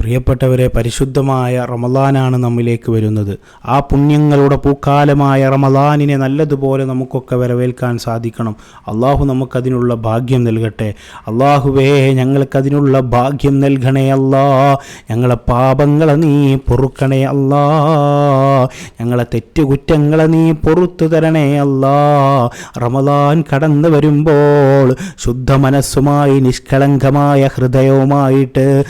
പ്രിയപ്പെട്ടവരെ പരിശുദ്ധമായ റമലാനാണ് നമ്മിലേക്ക് വരുന്നത്. ആ പുണ്യങ്ങളുടെ പൂക്കാലമായ റമലാനിനെ നല്ലതുപോലെ നമുക്കൊക്കെ വരവേൽക്കാൻ സാധിക്കണം. അള്ളാഹു നമുക്കതിനുള്ള ഭാഗ്യം നൽകട്ടെ. അള്ളാഹുവേ ഞങ്ങൾക്കതിനുള്ള ഭാഗ്യം നൽകണേ അല്ലാ. ഞങ്ങളെ പാപങ്ങളെ നീ പൊറുക്കണേ അല്ലാ. ഞങ്ങളെ തെറ്റുകുറ്റങ്ങളെ നീ പൊറത്തു തരണേ അല്ലാ. റമലാൻ കടന്നു വരുമ്പോൾ ശുദ്ധ മനസ്സുമായി നിഷ്കളങ്കമായ ഹൃദയവുമായിട്ട്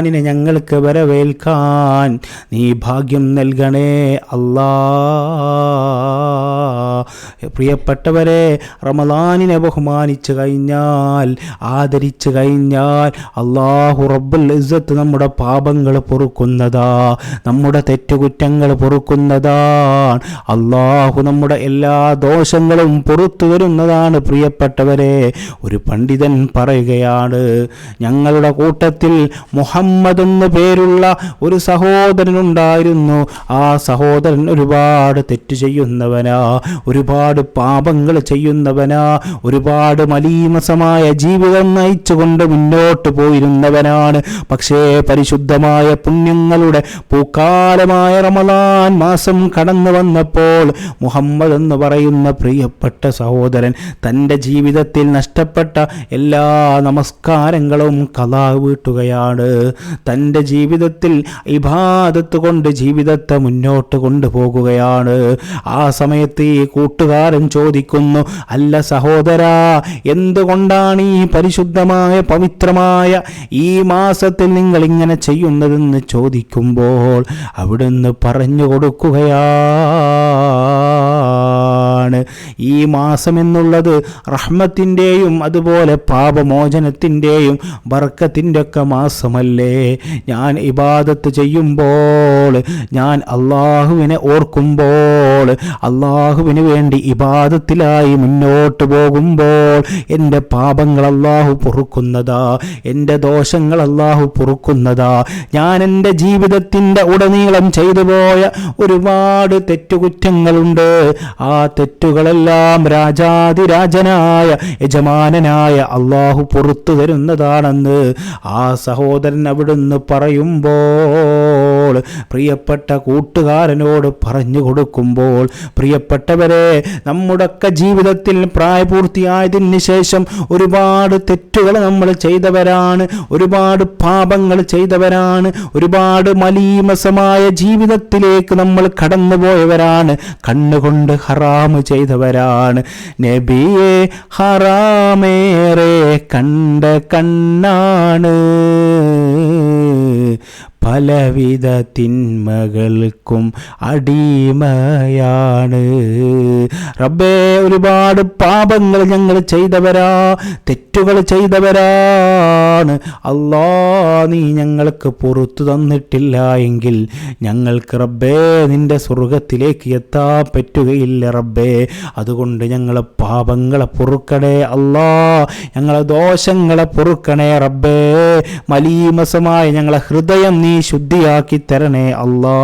റമലാനിനെ ഞങ്ങൾക്ക് വരവേൽക്കാൻ നീ ഭാഗ്യം നൽകണേ അല്ലാ. പ്രിയപ്പെട്ടവരെ റമദാനിനെ ബഹുമാനിച്ചു കഴിഞ്ഞാൽ ആദരിച്ചു കഴിഞ്ഞാൽ അള്ളാഹു റബ്ബുൽ ഇസ്സത്ത് നമ്മുടെ പാപങ്ങൾ പൊറുക്കുന്നതാ നമ്മുടെ തെറ്റുകുറ്റങ്ങൾ പൊറുക്കുന്നതാണ് അള്ളാഹു നമ്മുടെ എല്ലാ ദോഷങ്ങളും പുറത്തു വരുന്നതാണ് പ്രിയപ്പെട്ടവരെ. ഒരു പണ്ഡിതൻ പറയുകയാണ് ഞങ്ങളുടെ കൂട്ടത്തിൽ മുഹമ്മദ് എന്ന് പേരുള്ള ഒരു സഹോദരനുണ്ടായിരുന്നു. ആ സഹോദരൻ ഒരുപാട് തെറ്റ് ചെയ്യുന്നവനാ. ഒരുപാട് പാപങ്ങൾ ചെയ്യുന്നവനാ ഒരുപാട് മലീമസമായ ജീവിതം നയിച്ചുകൊണ്ട് മുന്നോട്ട് പോയിരുന്നവനാണ്. പക്ഷേ പരിശുദ്ധമായ പുണ്യങ്ങളുടെ പൂക്കാലമായ റമലാൻ മാസം കടന്നു വന്നപ്പോൾ മുഹമ്മദ് എന്ന് പറയുന്ന പ്രിയപ്പെട്ട സഹോദരൻ തന്റെ ജീവിതത്തിൽ നഷ്ടപ്പെട്ട എല്ലാ നമസ്കാരങ്ങളും കഥാ വീട്ടുകയാണ്. തന്റെ ജീവിതത്തിൽ ഇബാദത്ത് കൊണ്ട് ജീവിതത്തെ മുന്നോട്ട് കൊണ്ടുപോകുകയാണ്. ആ സമയത്ത് ഈ കൂട്ടുകാരൻ ചോദിക്കുന്നു അല്ല സഹോദരാ എന്തുകൊണ്ടാണ് ഈ പരിശുദ്ധമായ പവിത്രമായ ഈ മാസത്തിൽ നിങ്ങൾ ഇങ്ങനെ ചെയ്യുന്നതെന്ന് ചോദിക്കുമ്പോൾ അവിടുന്ന് പറഞ്ഞു കൊടുക്കുകയാണ് ഈ മാസം എന്നുള്ളത് റഹ്മത്തിന്റെയും അതുപോലെ പാപമോചനത്തിന്റെയും ബർക്കത്തിന്റെ ഒക്കെ മാസമല്ലേ. ഞാൻ ഇബാദത്ത് ചെയ്യുമ്പോൾ ഞാൻ അള്ളാഹുവിനെ ഓർക്കുമ്പോൾ അള്ളാഹുവിന് വേണ്ടി ഇബാദത്തിലായി മുന്നോട്ട് പോകുമ്പോൾ എന്റെ പാപങ്ങൾ അള്ളാഹു പൊറുക്കുന്നതാ എന്റെ ദോഷങ്ങൾ അള്ളാഹു പൊറുക്കുന്നതാ. ഞാൻ എന്റെ ജീവിതത്തിന്റെ ഉടനീളം ചെയ്തു പോയ ഒരുപാട് തെറ്റുകുറ്റങ്ങളുണ്ട്. ആ തെറ്റുകളെല്ലാം രാജാതിരാജനായ യജമാനനായ അള്ളാഹു പുറത്തു തരുന്നതാണെന്ന് ആ സഹോദരൻ അവിടുന്ന് പറയുമ്പോൾ പ്രിയപ്പെട്ട കൂട്ടുകാരനോട് പറഞ്ഞു കൊടുക്കുമ്പോൾ പ്രിയപ്പെട്ടവരെ നമ്മുടെയൊക്കെ ജീവിതത്തിൽ പ്രായപൂർത്തിയായതിന് ശേഷം ഒരുപാട് തെറ്റുകൾ നമ്മൾ ചെയ്തവരാണ് ഒരുപാട് പാപങ്ങൾ ചെയ്തവരാണ് ഒരുപാട് മലീമസമായ ജീവിതത്തിലേക്ക് നമ്മൾ കടന്നുപോയവരാണ് കണ്ണുകൊണ്ട് ഹറാമ് ചെയ്തവരാണ്. നബിയെ ഹറാമേറെ കണ്ട കണ്ണാണ്. പലവിധ തിന്മകൾക്കും അടിമയാണ്. റബ്ബേ ഒരുപാട് പാപങ്ങൾ ഞങ്ങൾ ചെയ്തവരാ തെറ്റുകൾ ചെയ്തവരാണ്. അല്ലാ നീ ഞങ്ങൾക്ക് പുറത്തു തന്നിട്ടില്ല എങ്കിൽ ഞങ്ങൾക്ക് റബ്ബേ നിന്റെ സ്വർഗത്തിലേക്ക് എത്താൻ പറ്റുകയില്ല റബ്ബേ. അതുകൊണ്ട് ഞങ്ങളെ പാപങ്ങളെ പൊറുക്കണേ അല്ലാ ഞങ്ങളെ ദോഷങ്ങളെ പൊറുക്കണേ റബ്ബേ. മലീമസമായ ഞങ്ങളെ ഹൃദയം നീ ശുദ്ധിയാക്കി തരണേ അല്ലാ.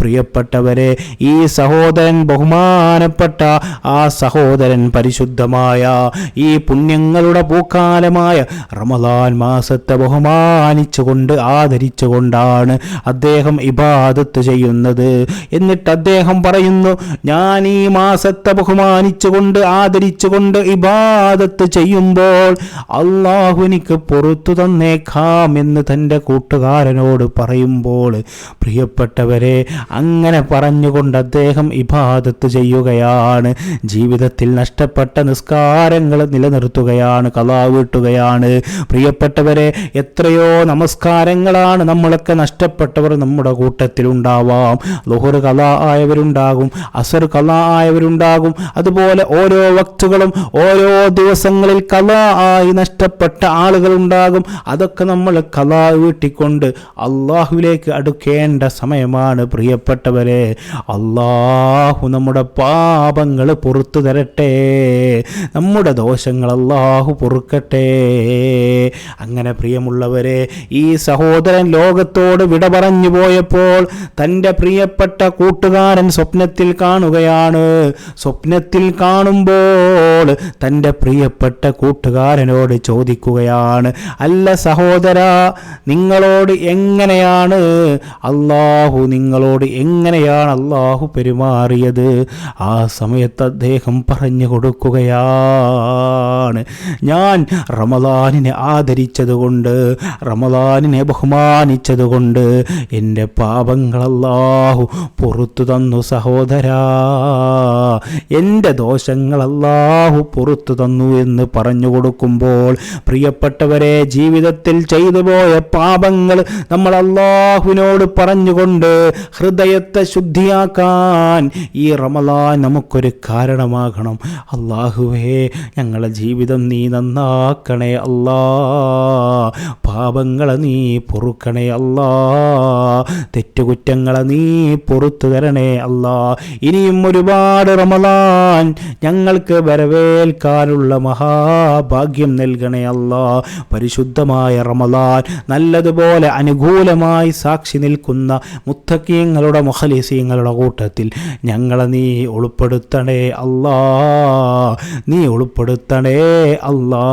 പ്രിയപ്പെട്ടവരെ ഈ സഹോദരൻ ബഹുമാനപ്പെട്ട ആ സഹോദരൻ പരിശുദ്ധമായ ഈ പുണ്യങ്ങളുടെ പൂക്കാലമായ റമദാൻ മാസത്തെ ബഹുമാനിച്ചുകൊണ്ട് ആദരിച്ചുകൊണ്ടാണ് അദ്ദേഹം ഇബാദത്ത് ചെയ്യുന്നത്. എന്നിട്ട് അദ്ദേഹം പറയുന്നു ഞാൻ ഈ മാസത്തെ ബഹുമാനിച്ചുകൊണ്ട് ആദരിച്ചുകൊണ്ട് ഇബാദത്ത് ചെയ്യുമ്പോൾ അള്ളാഹു എനിക്ക് പുറത്തു തന്നേക്കാം എന്ന് തന്റെ കൂട്ടുകാരനോട് പറയുമ്പോൾ പ്രിയപ്പെട്ടവരെ അങ്ങനെ പറഞ്ഞുകൊണ്ട് അദ്ദേഹം ഇബാദത്ത് ചെയ്യുകയാണ്. ജീവിതത്തിൽ നഷ്ടപ്പെട്ട നിസ്കാരങ്ങൾ നിലനിർത്തുകയാണ് കലാ വീട്ടുകയാണ് പ്രിയപ്പെട്ടവരെ എത്രയോ നമസ്കാരങ്ങളാണ് നമ്മളൊക്കെ നഷ്ടപ്പെട്ടവർ നമ്മുടെ കൂട്ടത്തിലുണ്ടാവാം ലുഹർ കല ആയവരുണ്ടാകും അസർ കല ആയവരുണ്ടാകും. അതുപോലെ ഓരോ വക്തുകളും ഓരോ ദിവസങ്ങളിൽ കല ആയി നഷ്ടപ്പെട്ട ആളുകളുണ്ടാകും അതൊക്കെ നമ്മൾ കല വീട്ടിക്കൊണ്ട് കൊണ്ട് അള്ളാഹുവിലേക്ക് അടുക്കേണ്ട സമയമാണ് പ്രിയപ്പെട്ടവരെ. അള്ളാഹു നമ്മുടെ പാപങ്ങൾ പുറത്തു തരട്ടെ. നമ്മുടെ ദോഷങ്ങൾ അള്ളാഹു പൊറുക്കട്ടെ. അങ്ങനെ പ്രിയമുള്ളവരെ ഈ സഹോദരൻ ലോകത്തോട് വിട പറഞ്ഞു പോയപ്പോൾ തന്റെ പ്രിയപ്പെട്ട കൂട്ടുകാരൻ സ്വപ്നത്തിൽ കാണുകയാണ്. സ്വപ്നത്തിൽ കാണുമ്പോൾ തന്റെ പ്രിയപ്പെട്ട കൂട്ടുകാരനോട് ചോദിക്കുകയാണ് അല്ല സഹോദര നിങ്ങളോട് എങ്ങനെയാണ്? അള്ളാഹു നിങ്ങളോട് എങ്ങനെയാണ് അള്ളാഹു പെരുമാറിയത്? ആ സമയത്ത് അദ്ദേഹം പറഞ്ഞു കൊടുക്കുകയാണ്. ഞാൻ റമദാനിനെ ആദരിച്ചതുകൊണ്ട് റമദാനിനെ ബഹുമാനിച്ചതുകൊണ്ട് എന്റെ പാപങ്ങൾ അല്ലാഹു പുറത്തു തന്നു സഹോദരാ. എന്റെ ദോഷങ്ങൾ അല്ലാഹു പുറത്തു തന്നു എന്ന് പറഞ്ഞു കൊടുക്കുമ്പോൾ പ്രിയപ്പെട്ടവരെ ജീവിതത്തിൽ ചെയ്തു പോയ പാപങ്ങൾ നമ്മൾ അള്ളാഹുവിനോട് പറഞ്ഞുകൊണ്ട് ഹൃദയത്തെ ശുദ്ധിയാക്കാൻ ഈ റമലാൻ നമുക്കൊരു കാരണമാകണം. അള്ളാഹുവേ ഞങ്ങളുടെ ജീവിതം നീ നന്നാക്കണേ അല്ലാ. പാപങ്ങളെ നീ പൊറുക്കണേ അല്ലാ. തെറ്റുകുറ്റങ്ങളെ നീ പൊറത്തു തരണേ അല്ലാ. ഇനിയും ഒരുപാട് റമലാൻ ഞങ്ങൾക്ക് വരവേൽക്കാനുള്ള മഹാഭാഗ്യം നൽകണേ അല്ലാ. പരിശുദ്ധമായ റമലാൻ നല്ലതുപോലെ അനുകൂലമായി സാക്ഷി നിൽക്കുന്ന മുത്തക്കിയങ്ങളുടെ മുഖലിസീങ്ങളുടെ കൂട്ടത്തിൽ ഞങ്ങളെ നീ ഉൾപ്പെടുത്തണേ അല്ലാ നീ ഉൾപ്പെടുത്തണേ അല്ലാ